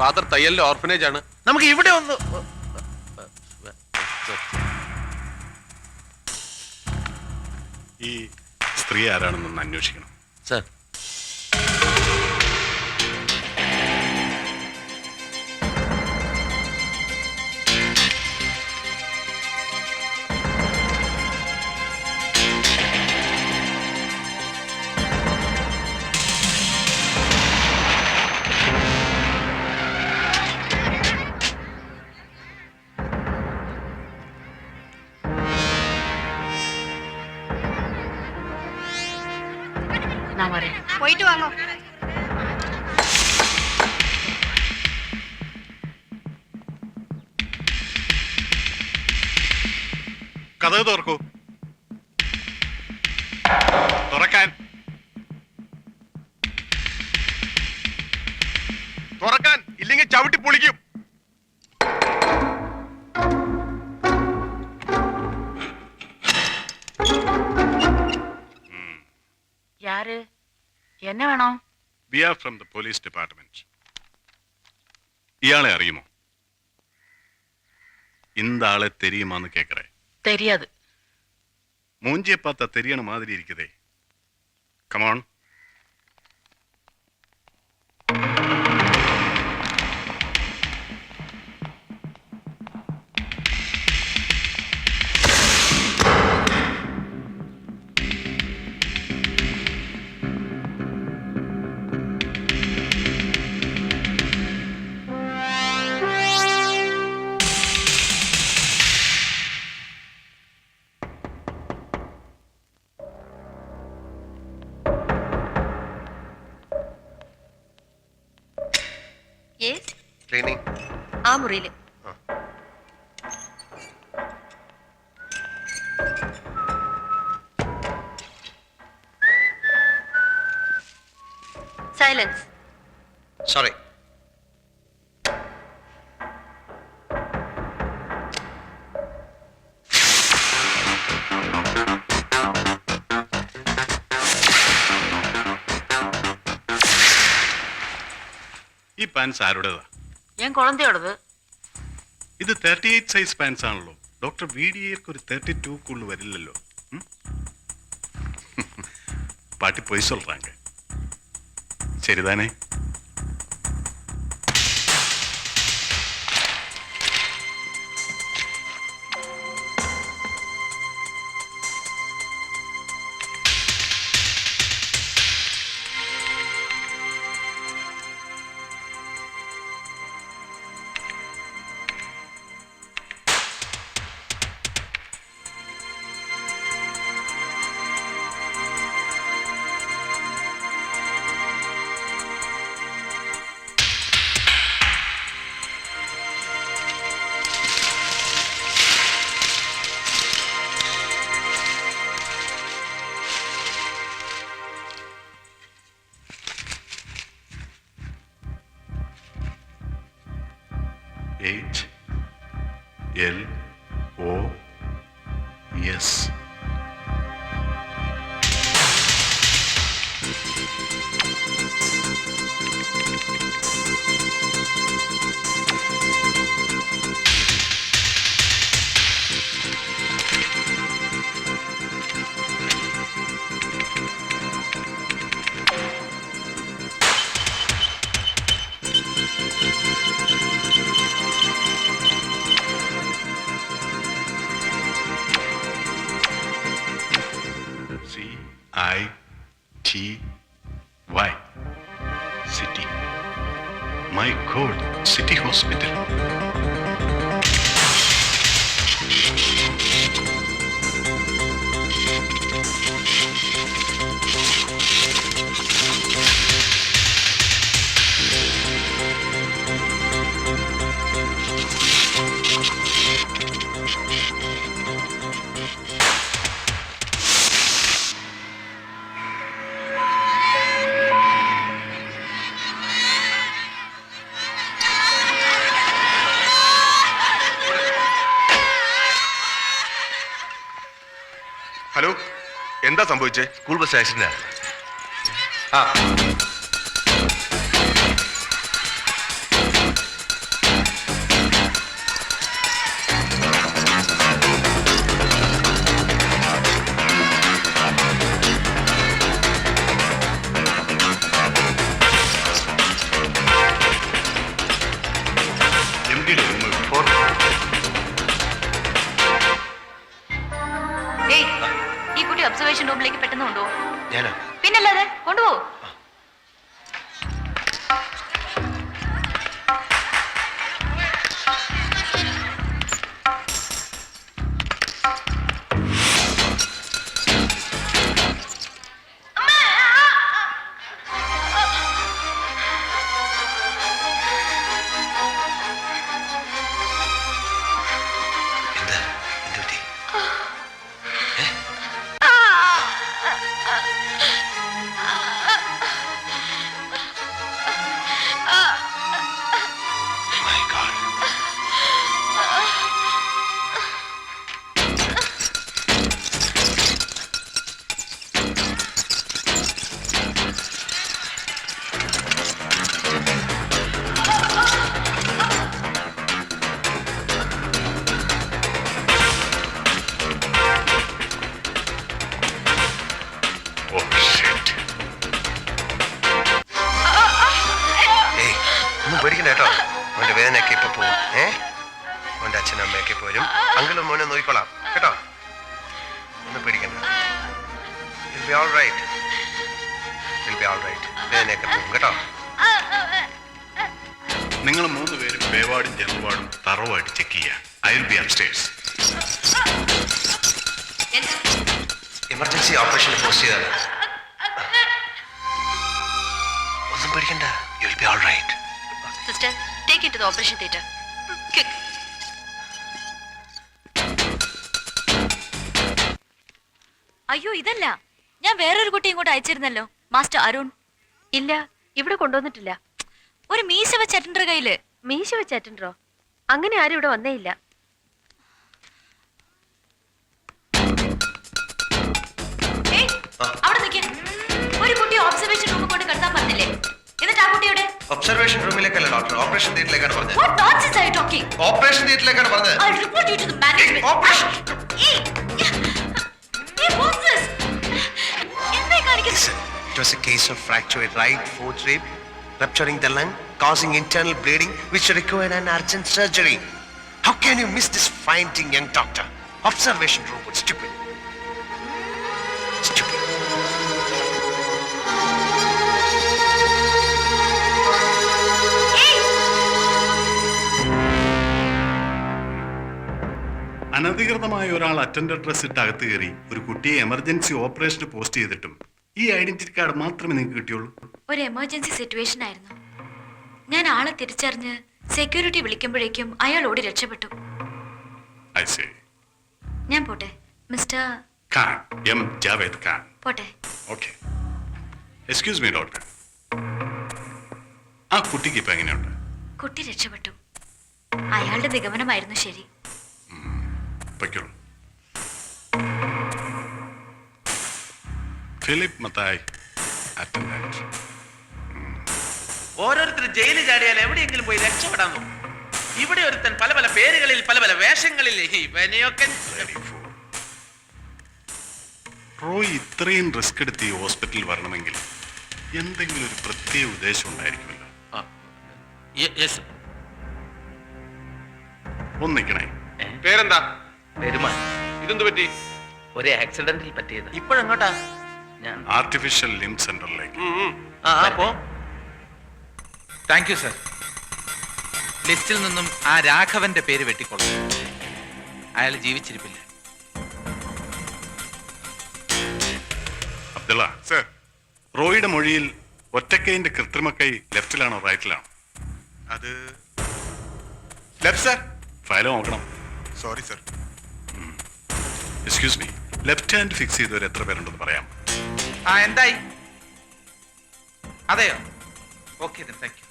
Father തയ്യലിന്റെ orphanage ആണ്. നമുക്ക് ഇവിടെ ഒന്ന് ഈ സ്ത്രീ ആരാണെന്നൊന്ന് അന്വേഷിക്കണം. സർ പോയിട്ട് വാങ്ങോ. കഥ തുറക്കൂ. തുറക്കാൻ. തുറക്കാൻ ഇല്ലെങ്കിൽ ചവിട്ടി പൊളിക്കും. யாரு என்ன வேணும் we are from the police department ഇയാളെ അറിയുമോ இந்த ஆளை தெரியுமான்னு கேட்கிறேன் தெரியாது மூஞ்சியை பார்த்தா தெரியன மாதிரி இருக்குதே கமான் ക്ലീനിങ് ആ മുറിയിൽ. സൈലൻസ് സോറി പാൻസ് ആരുടേതാ? ഞാൻ കുളന്തയോടത് ഇത് തേർട്ടി എയ്റ്റ് സൈസ് പാൻസ് ആണല്ലോ ഡോക്ടർ വി ഡി എക്ക് ഒരു തേർട്ടി ടൂക്കുള്ള വരില്ലല്ലോ. പാട്ടി പോയി ശരിതാനേ T Y City. My God, City Hospital. എന്താ സംഭവിച്ചേ? സ്കൂൾ ബസ് ആക്സിഡന്റ് ആ. ഏ? അച്ഛനും അമ്മയൊക്കെ പോരും. അങ്കിളും മോനെ നോക്കിക്കോളാം കേട്ടോ? ഒന്നും പേടിക്കണ്ട. Will be all right will be all right വേദനയൊക്കെ പോവും കേട്ടോ? നിങ്ങൾ മൂന്ന് പേരും പേവാടും വാർഡും തറവായിട്ട് ചെക്ക് ചെയ്യുക I will be upstairs emergency operation post ചെയ്താണ് ഒന്നും പേടിക്കണ്ട. You will be all right the operation theatre. അയ്യോ ഇതല്ല. ഞാൻ വേറൊരു കുട്ടി ഇങ്ങോട്ട് അയച്ചിരുന്നല്ലോ മാസ്റ്റർ അരുൺ. ഇല്ല ഇവിടെ കൊണ്ടുവന്നിട്ടില്ല. ഒരു മീശ വെച്ച അറ്റൻഡർ കയ്യിൽ. മീശ വെച്ച് അറ്റൻഡറോ? അങ്ങനെ ആരും ഇവിടെ വന്നേ ഇല്ല. അവിടെ നിൽക്കേ ഒരു കുട്ടി ഒബ്സർവേഷൻ റൂമിൽ കൊണ്ട് കിടത്താൻ പറഞ്ഞില്ലേ? എന്നിട്ട് ആ കുട്ടിയുടെ ഒബ്സർവേഷൻ റൂമിലേക്കല്ല ഡോക്ടർ ഓപ്പറേഷൻ തിയേറ്ററിലേക്കാണ് പറഞ്ഞത് what nonsense are you talking operation തിയേറ്ററിലേക്കാണ് പറഞ്ഞത് I'll report you to the management. operation. Hey, hey, what's this? എന്തായി കാണിക്കുന്നത് Listen, it was a case of fractured right fourth rib, rupturing the lung, causing internal bleeding, which required an urgent surgery. How can you miss this finding, young doctor? Observation room was stupid. Stupid. അനധികൃതമായ ഒരാൾ attender dress ഇട്ട് അകത്ത് കയറി ഒരു കുട്ടിയെ emergency ഓപ്പറേഷന് post ചെയ്തിട്ടും ഈ identity card മാത്രമേ നിങ്ങൾക്ക് കിട്ടിയുള്ളൂ. ഒരു എമർജൻസി സിറ്റുവേഷൻ ആയിരുന്നു. ഞാൻ ആളെ തിരിച്ചറിഞ്ഞ് സെക്യൂരിറ്റി വിളിക്കുമ്പോഴേക്കും അയാൾ ഓടി രക്ഷപ്പെട്ടു. ഞാൻ പോട്ടെ മിസ്റ്റർ ഖാൻ എം ജാവേദ് ഖാൻ പോട്ടെ. ഓക്കെ എക്സ്ക്യൂസ് മീ ഡോക്ടർ ആ കുട്ടിക്ക് ഇപ്പൊ എങ്ങനെയുണ്ട്? കുട്ടി രക്ഷപ്പെട്ടു. അയാളുടെ നിഗമനമായിരുന്നു ശരി. പൊയ്ക്കോളൂ ഫിലിപ്പ് മത്തായി അറ്റൻഡന്റ് ഓരോരുത്തർ ജയിലിൽ ചാടിയാൽ എവിടെയെങ്കിലും പോയി രക്ഷപ്പെടാൻ നോക്കും. ഇവിടെ ഒരുത്തൻ പല പല പേരുകളിൽ പല പല വേഷങ്ങളിൽ ഇവനെയൊക്കെ റോയ് ഇത്രയും റിസ്ക് എടുത്ത് ഈ ഹോസ്പിറ്റലിൽ വരണമെങ്കിൽ എന്തെങ്കിലും ഒരു പ്രത്യേക ഉദ്ദേശം ഉണ്ടായിരിക്കുമല്ലോ. ഒന്നിക്കണേ പേരെന്താ? പെരുമാൻ ഇതെന്ത് പറ്റി? ഒരു ആക്സിഡന്റിൽ പറ്റിയത്. ഇപ്പോഴെങ്ങോട്ടാ? ഞാൻ ആർട്ടിഫിഷ്യൽ ലിം സെന്ററിലേക്ക് ആ ആ, പോ. താങ്ക് യു സർ ലിസ്റ്റിൽ നിന്നും ആ രാഘവന്റെ പേര് വെട്ടിക്കൊള്ളു. അയാൾ ജീവിച്ചിരിപ്പില്ല. അബ്ദുള്ള സർ റോയിയുടെ മൊഴിയിൽ ഒറ്റക്കൈന്റെ കൃത്രിമ കൈ ലെഫ്റ്റിലാണോ റൈറ്റിലാണോ? അത് ലെഫ്റ്റ് സർ ഫയൽ നോക്കണം. Sorry sir excuse me left hand fix ചെയ്തവർ എത്ര പേരുണ്ടെന്ന് പറയാം? ആ എന്തായി? അതെയോ? ഓക്കെ താങ്ക് യു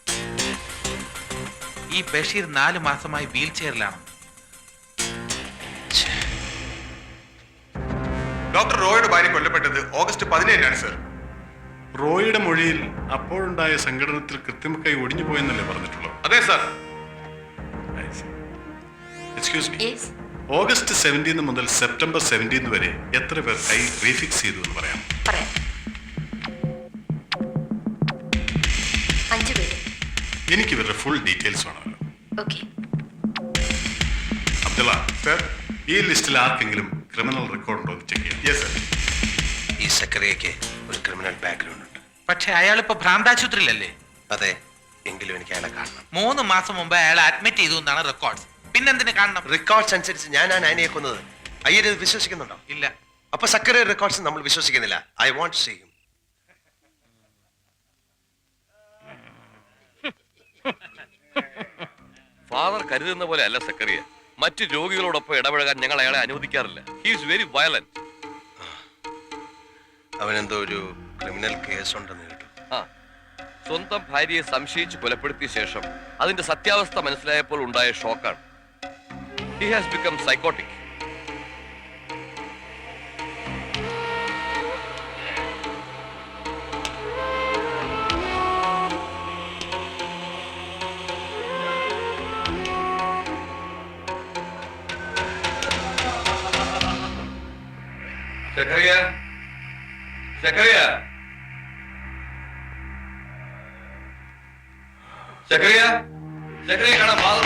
ഈ ബഷീർ നാല് മാസമായി വീൽ ചെയറിലാണ്. ഡോക്ടർ റോയുടെ ഭാര്യ കൊല്ലപ്പെട്ടത് ഓഗസ്റ്റ് പതിനേഴിനാണ് സർ. റോയിയുടെ മൊഴിയിൽ അപ്പോഴുണ്ടായ സംഘടനത്തിൽ കൃത്രിമ കൈ ഒടിഞ്ഞു പോയെന്നല്ലേ പറഞ്ഞിട്ടുള്ളൂ. അതെ സർ. എക്സ്ക്യൂസ് മീ ഓഗസ്റ്റ് സെവന്റീന്ന് മുതൽ സെപ്റ്റംബർ സെവന്റീന്ന് വരെ എത്ര പേർ ഐ റീഫിക്സ് ചെയ്തു എന്ന് പറയാം? പറയാം. അഞ്ചു പേര്. എനിക്ക് ഇവരുടെ ഫുൾ ഡീറ്റെയിൽസ് വേണമല്ലോ ഓക്കെ അബ്ദുള്ള സർ ഈ ലിസ്റ്റിൽ ആർക്കെങ്കിലും ക്രിമിനൽ റെക്കോർഡ് ഉണ്ടോ എന്ന് ചെക്ക് ചെയ്യാം. യെസ് സർ ഈ സക്കറിയയ്ക്ക് ഒരു ക്രിമിനൽ ബാക്ക്ഗ്രൗണ്ട് ഉണ്ട്. പക്ഷെ ഇപ്പൊ ഭ്രാന്താശുപത്രിയിലല്ലേ? അതെ എങ്കിലും എനിക്ക് അയാളെ കാണണം. മൂന്ന് മാസം മുമ്പ് അയാൾ അഡ്മിറ്റ് ചെയ്തു എന്നാണ് റെക്കോർഡ്സ് പിന്നെന്തിനു കാണണം? റെക്കോർഡ്സ് അനുസരിച്ച് ഞാനാണ് ആനയെ കൊന്നത്. ഇത് വിശ്വസിക്കുന്നുണ്ടോ? ഇല്ല. അപ്പൊ സക്കറിയ റെക്കോർഡ്സ് നമ്മൾ വിശ്വസിക്കുന്നില്ല. I won't see him father കരുതുന്ന പോലെ അല്ല സക്കറിയ. മറ്റു രോഗികളോടൊപ്പം ഇടപഴകാൻ ഞങ്ങൾ അയാളെ അനുവദിക്കാറില്ല. ഹിസ് വെരി വയലന്റ് അവനെന്തോ ഒരു ക്രിമിനൽ കേസ് ഉണ്ടെന്ന് കേട്ടു. ആ. സ്വന്തം ഭാര്യയെ സംശയിച്ച് കൊലപ്പെടുത്തിയ ശേഷം അതിന്റെ സത്യാവസ്ഥ മനസ്സിലായപ്പോൾ ഉണ്ടായ ഷോക്കാണ്. He has become psychotic Zacharia Zacharia Zacharia Zacharia കാണാൻ ഫാദർ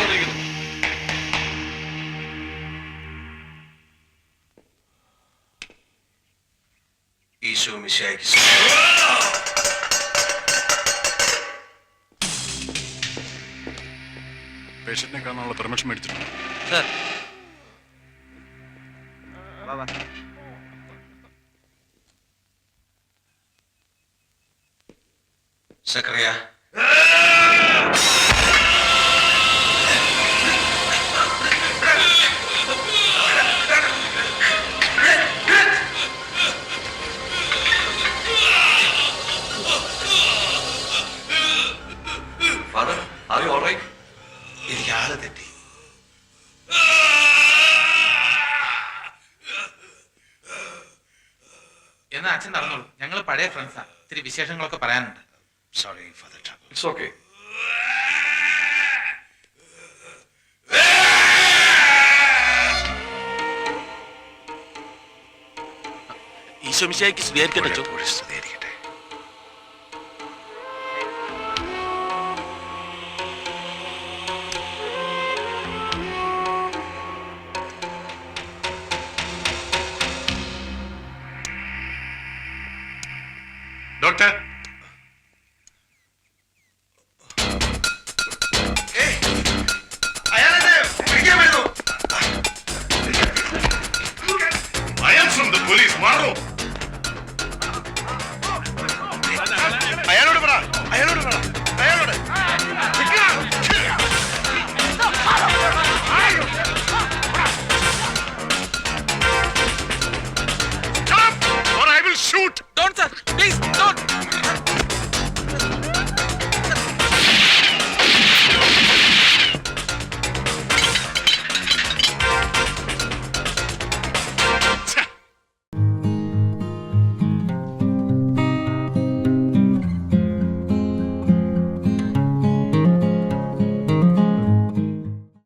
ഈശോ മിശിഹായ്ക്ക് പേഷ്യന്റിനെ കാണാനുള്ള പെർമിഷൻ മേടിച്ചിട്ടുണ്ട്. Sir ഞങ്ങൾ പഴയ ഫ്രണ്ട്സാ ഇത്തിരി വിശേഷങ്ങളൊക്കെ പറയാനുണ്ട് sorry for the trouble it's okay Doctor. അയാൾ ഫ്രം ദ പോലീസ് മാറോ